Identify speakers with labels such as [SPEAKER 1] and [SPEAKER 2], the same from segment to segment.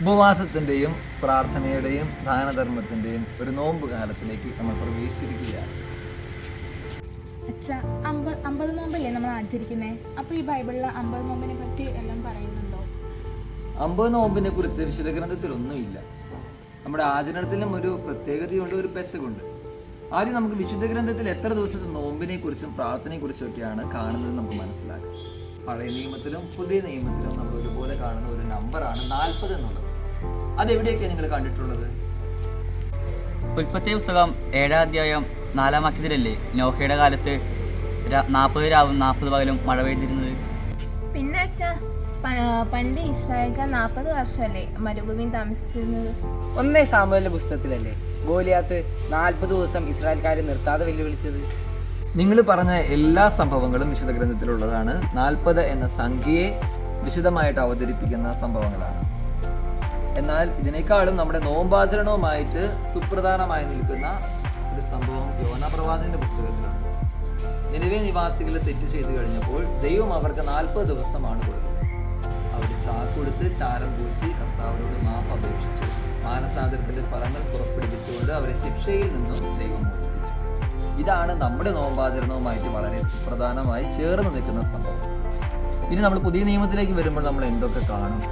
[SPEAKER 1] ഉപവാസത്തിന്റെയും പ്രാർത്ഥനയുടെയും ദാനധർമ്മത്തിന്റെയും ഒരു നോമ്പ് കാലത്തിലേക്ക് നമ്മൾ പ്രവേശിച്ചിരിക്കുകയാണ്.
[SPEAKER 2] അച്ഛ അമ്പത് നോമ്പല്ലേ നമ്മൾ ആചരിക്കുന്നേ? അപ്പോൾ ഈ ബൈബിളിൽ അമ്പത് നോമ്പിനെ പറ്റി എല്ലാം പറയുന്നുണ്ടോ?
[SPEAKER 1] അമ്പത് നോമ്പിനെ കുറിച്ച് വിശുദ്ധ ഗ്രന്ഥത്തിൽ ഒന്നുമില്ല. നമ്മുടെ ആചരണത്തിലും ഒരു പ്രത്യേകതയുണ്ട് ഒരു പെശകുണ്ട്. ആദ്യം നമുക്ക് വിശുദ്ധ ഗ്രന്ഥത്തിൽ എത്ര ദിവസത്തെ നോമ്പിനെ കുറിച്ചും പ്രാർത്ഥനയെ കുറിച്ചും ഒക്കെയാണ് കാണുന്നത് നമുക്ക് മനസ്സിലാക്കാം. പഴയ നിയമത്തിലും പുതിയ നിയമത്തിലും നമ്മൾ ഒരുപോലെ കാണുന്ന ഒരു നമ്പറാണ് നാൽപ്പത് എന്നുള്ളത്. അതെവിടെയൊക്കെയാണ് നിങ്ങൾ കണ്ടിട്ടുള്ളത്?
[SPEAKER 3] ഉൽപ്പത്തി പുസ്തകം ഏഴാം അധ്യായം നാലാം വാക്യത്തിലല്ലേ? നോഹയുടെ കാലത്ത് നാൽപ്പത് രാവും നാൽപ്പത് പകലും മഴ പെയ്തിരുന്നത്.
[SPEAKER 4] പിന്നെ അച്ഛ പണ്ട് ഇസ്രായേൽക്കാർ നാൽപ്പത് വർഷമല്ലേ മരുഭൂമി താമസിച്ചിരുന്നത്?
[SPEAKER 5] ഒന്നേ സാമൂഹ്യ പുസ്തകത്തിലല്ലേ ഗോലിയാത്ത് നാൽപ്പത് ദിവസം ഇസ്രായേൽക്കാരെ നിർത്താതെ വെല്ലുവിളിച്ചത്?
[SPEAKER 1] നിങ്ങൾ പറഞ്ഞ എല്ലാ സംഭവങ്ങളും വിശുദ്ധ ഗ്രന്ഥത്തിലുള്ളതാണ്. നാൽപ്പത് എന്ന സംഖ്യയെ വിശദമായിട്ട് അവതരിപ്പിക്കുന്ന സംഭവങ്ങളാണ്. എന്നാൽ ഇതിനേക്കാളും നമ്മുടെ നോമ്പാചരണവുമായിട്ട് സുപ്രധാനമായി നിൽക്കുന്ന ഒരു സംഭവം യോന പ്രവാചകന്റെ പുസ്തകത്തിലുണ്ട് നിലവേ നിവാസികൾ തെറ്റ് ചെയ്തു കഴിഞ്ഞപ്പോൾ ദൈവം അവർക്ക് നാൽപ്പത് ദിവസമാണ് കൊടുത്തത്. അവർ ചാക്കൊടുത്ത് ചാരം പൂശി കർത്താവിനോട് മാപ്പ് അപേക്ഷിച്ചു. മാനസാന്തരത്തിന്റെ ഫലങ്ങൾ പുറപ്പെടുവിച്ചുകൊണ്ട് അവരെ ശിക്ഷയിൽ നിന്നും ദൈവം മോചിപ്പിച്ചു. ഇതാണ് നമ്മുടെ നോമ്പാചരണവുമായിട്ട് വളരെ സുപ്രധാനമായി ചേർന്ന് നിൽക്കുന്ന സംഭവം. ഇനി നമ്മൾ പുതിയ നിയമത്തിലേക്ക് വരുമ്പോൾ നമ്മൾ എന്തൊക്കെ കാണും?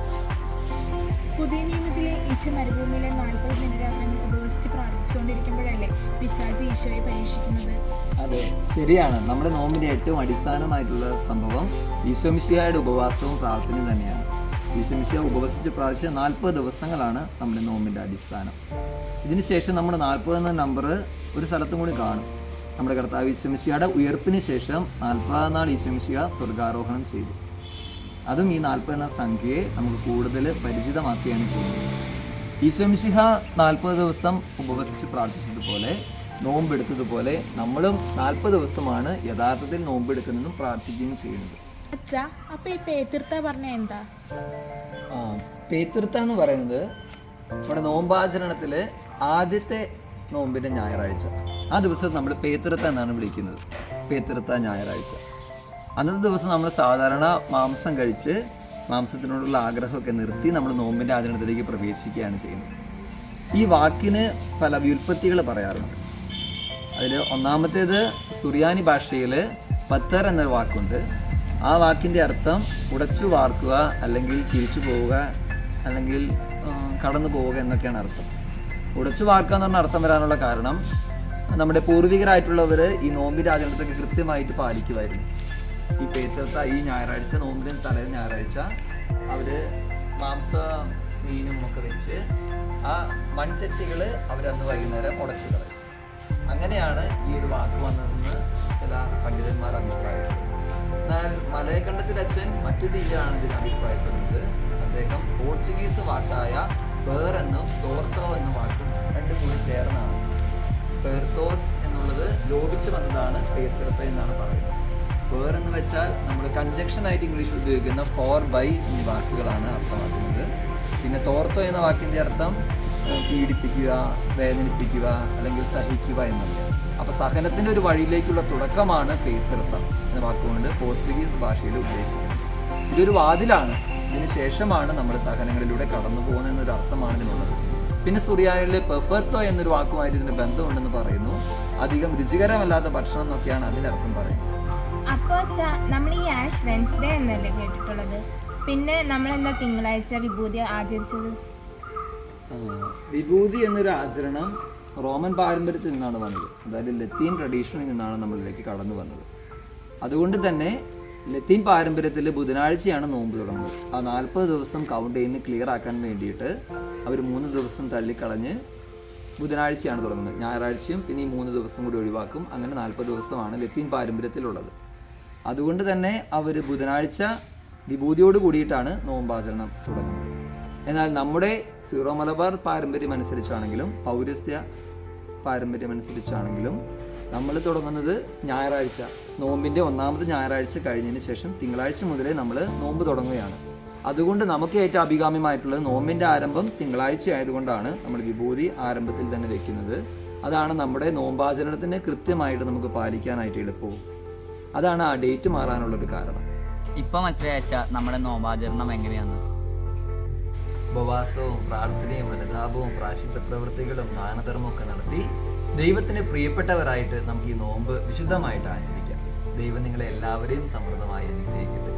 [SPEAKER 2] പുതിയ നിയമത്തിലെ ഈശോ മരുഭൂമിയിലെ നാൽപ്പത് ദിനരാത്രി ഉപവസിച്ച് പ്രാർത്ഥിച്ചുകൊണ്ടിരിക്കുമ്പോഴല്ലേ പിശാജ് ഈശോയെ പരീക്ഷിക്കുന്നത്?
[SPEAKER 1] അതെ ശരിയാണ്. നമ്മുടെ നോമ്പിന്റെ ഏറ്റവും അടിസ്ഥാനമായിട്ടുള്ള സംഭവം ഈശോമിശിയായുടെ ഉപവാസവും പ്രാർത്ഥനയും തന്നെയാണ്. ഈശോമിശിയ ഉപവസിച്ച് പ്രാർത്ഥിച്ച നാൽപ്പത് ദിവസങ്ങളാണ് നമ്മുടെ നോമ്പിന്റെ അടിസ്ഥാനം. ഇതിനുശേഷം നമ്മുടെ നാൽപ്പത് എന്ന നമ്പർ ഒരു സ്ഥലത്തും കൂടി കാണും. നമ്മുടെ കർത്താവ് ഈശോമിശിയുടെ ഉയർപ്പിന് ശേഷം നാൽപ്പതാം നാൾ ഈശോമിശിയ സ്വർഗാരോഹണം ചെയ്തു. അതും ഈ നാൽപ്പത് എന്ന സംഖ്യയെ നമുക്ക് കൂടുതൽ പരിചിതമാക്കുകയാണ് ചെയ്യുന്നത്. ഈശോമിശിഹ നാൽപ്പത് ദിവസം ഉപവസിച്ച് പ്രാർത്ഥിച്ചതുപോലെ നോമ്പെടുത്തതുപോലെ നമ്മളും നാൽപ്പത് ദിവസമാണ് യഥാർത്ഥത്തിൽ നോമ്പെടുക്കുന്നതും പ്രാർത്ഥിക്കുകയും ചെയ്യുന്നത്.
[SPEAKER 2] അച്ഛ ഈ പേത്തിർത്ത പറഞ്ഞ എന്താ?
[SPEAKER 1] ആ പേതൃത്ത എന്ന് പറയുന്നത് നമ്മുടെ നോമ്പാചരണത്തിൽ ആദ്യത്തെ നോമ്പിന്റെ ഞായറാഴ്ച. ആ ദിവസം നമ്മൾ പേതൃത്ത എന്നാണ് വിളിക്കുന്നത്. പേതൃത്ത ഞായറാഴ്ച. അന്നത്തെ ദിവസം നമ്മൾ സാധാരണ മാംസം കഴിച്ച് മാംസത്തിനോടുള്ള ആഗ്രഹമൊക്കെ നിർത്തി നമ്മൾ നോമ്പിന്റെ ആചരണത്തിലേക്ക് പ്രവേശിക്കുകയാണ് ചെയ്യുന്നത്. ഈ വാക്കിന് പല വ്യുൽപ്പത്തികൾ പറയാറുണ്ട്. അതിൽ ഒന്നാമത്തേത് സുറിയാനി ഭാഷയിൽ പത്തർ എന്നൊരു വാക്കുണ്ട്. ആ വാക്കിന്റെ അർത്ഥം ഉടച്ചു വാർക്കുക അല്ലെങ്കിൽ തിരിച്ചു പോവുക അല്ലെങ്കിൽ കടന്നു പോവുക എന്നൊക്കെയാണ് അർത്ഥം. ഉടച്ചു വാർക്കുക എന്ന് പറഞ്ഞ അർത്ഥം വരാനുള്ള കാരണം നമ്മുടെ പൂർവികരായിട്ടുള്ളവർ ഈ നോമ്പിന്റെ ആചരണത്തൊക്കെ കൃത്യമായിട്ട് പാലിക്കുമായിരുന്നു. ഈ പേറ്റത്ത ഈ ഞായറാഴ്ച നോമ്പിന് തലേ ഞായറാഴ്ച അവർ മാംസ മീനും ഒക്കെ വെച്ച് ആ മൺചട്ടികൾ അവരന്ന് വൈകുന്നേരം ഉടച്ചു കളയും. അങ്ങനെയാണ് ഈ ഒരു വാക്ക് വന്നതെന്ന് ചില പണ്ഡിതന്മാർ അഭിപ്രായപ്പെടുന്നത് എന്നാൽ മലയക്കണ്ടത്തിൽ അച്ഛൻ മറ്റു രീതിയിലാണ് ഇതിന് അഭിപ്രായപ്പെടുന്നത്. അദ്ദേഹം പോർച്ചുഗീസ് വാക്കായ പേർ എന്നും തോർത്തോ എന്ന വാക്കും രണ്ടും കൂടി ചേർന്നാണ്. പേർത്തോ എന്നുള്ളത് ലോപിച്ചു വന്നതാണ് പേർത്തിർത്ത എന്നാണ് പറയുന്നത്. എന്ന് വെച്ചാൽ നമ്മൾ കൺജക്ഷൻ ആയിട്ട് ഇംഗ്ലീഷിൽ ഉപയോഗിക്കുന്ന ഫോർ ബൈ എന്നീ വാക്കുകളാണ് അർത്ഥമാക്കുന്നത് പിന്നെ തോർത്തോ എന്ന വാക്കിന്റെ അർത്ഥം പീഡിപ്പിക്കുക വേദനിപ്പിക്കുക അല്ലെങ്കിൽ സഹിക്കുക എന്നുള്ളത്. അപ്പോൾ സഹനത്തിന്റെ ഒരു വഴിയിലേക്കുള്ള തുടക്കമാണ് പേത്തിർത്തം എന്ന വാക്കുകൊണ്ട് പോർച്ചുഗീസ് ഭാഷയിൽ ഉദ്ദേശിക്കുന്നത്. ഇതൊരു വാതിലാണ്. ഇതിന് ശേഷമാണ് നമ്മൾ സഹനങ്ങളിലൂടെ കടന്നു പോകുന്ന എന്നൊരു അർത്ഥമാണ് ഇതിനുള്ളത്. പിന്നെ സുറിയാനിലെ പെഫർത്തോ എന്നൊരു വാക്കുമായിട്ട് ഇതിന് ബന്ധമുണ്ടെന്ന് പറയുന്നു. അധികം രുചികരമല്ലാത്ത ഭക്ഷണം എന്നൊക്കെയാണ് അതിന്റെ അതിനർത്ഥം പറയുന്നത്.
[SPEAKER 4] അച്ഛ നമ്മൾ ഈ ആഷ് വെൻസ്ഡേ എന്നല്ലേ കേട്ടിട്ടുള്ളത്? പിന്നെ നമ്മൾ എന്താ തിങ്കളാഴ്ച വിഭൂതി ആചരിച്ചത്?
[SPEAKER 1] വിഭൂതി എന്നൊരു ആചരണം റോമൻ പാരമ്പര്യത്തിൽ നിന്നാണ് വന്നത്. അതായത് ലത്തീൻ ട്രഡീഷനിൽ നിന്നാണ് നമ്മളിലേക്ക് കടന്നു വന്നത്. അതുകൊണ്ട് തന്നെ ലത്തീൻ പാരമ്പര്യത്തിൽ ബുധനാഴ്ചയാണ് നോമ്പ് തുടങ്ങുന്നത്. ആ നാൽപ്പത് ദിവസം കൗണ്ട് ചെയ്യുന്ന ക്ലിയർ ആക്കാൻ വേണ്ടിയിട്ട് അവർ മൂന്ന് ദിവസം തള്ളിക്കളഞ്ഞ് ബുധനാഴ്ചയാണ് തുടങ്ങുന്നത്. ഞായറാഴ്ചയും പിന്നെ ഈ മൂന്ന് ദിവസം കൂടി ഒഴിവാക്കും. അങ്ങനെ നാൽപ്പത് ദിവസമാണ് ലത്തീൻ പാരമ്പര്യത്തിലുള്ളത്. അതുകൊണ്ട് തന്നെ അവർ ബുധനാഴ്ച വിഭൂതിയോട് കൂടിയിട്ടാണ് നോമ്പാചരണം തുടങ്ങുന്നത്. എന്നാൽ നമ്മുടെ സീറോ മലബാർ പാരമ്പര്യം അനുസരിച്ചാണെങ്കിലും പൗരസ്ത്യ പാരമ്പര്യം അനുസരിച്ചാണെങ്കിലും നമ്മൾ തുടങ്ങുന്നത് ഞായറാഴ്ച നോമ്പിന്റെ ഒന്നാമത് ഞായറാഴ്ച കഴിഞ്ഞതിന് ശേഷം തിങ്കളാഴ്ച മുതലേ നമ്മൾ നോമ്പ് തുടങ്ങുകയാണ്. അതുകൊണ്ട് നമുക്ക് ഏറ്റവും അഭികാമ്യമായിട്ടുള്ളത് നോമ്പിന്റെ ആരംഭം തിങ്കളാഴ്ച ആയതുകൊണ്ടാണ് നമ്മൾ വിഭൂതി ആരംഭത്തിൽ തന്നെ വെക്കുന്നത്. അതാണ് നമ്മുടെ നോമ്പാചരണത്തിന് കൃത്യമായിട്ട് നമുക്ക് പാലിക്കാനായിട്ട് എളുപ്പവും അതാണ് ആ ഡേറ്റ് മാറാനുള്ള ഒരു കാരണം.
[SPEAKER 3] ഇപ്പൊ മനസ്സിലാച്ച നമ്മുടെ നോമ്പാചരണം എങ്ങനെയാണ്?
[SPEAKER 1] ഉപവാസവും പ്രാർത്ഥനയും അനുതാപവും പ്രാശിത്വ പ്രവൃത്തികളും ദാനധർമ്മവും ഒക്കെ നടത്തി ദൈവത്തിന് പ്രിയപ്പെട്ടവരായിട്ട് നമുക്ക് ഈ നോമ്പ് വിശുദ്ധമായിട്ട് ആചരിക്കാം. ദൈവം നിങ്ങളെ എല്ലാവരെയും സമൃദ്ധമായി അനുഗ്രഹിക്കട്ടെ.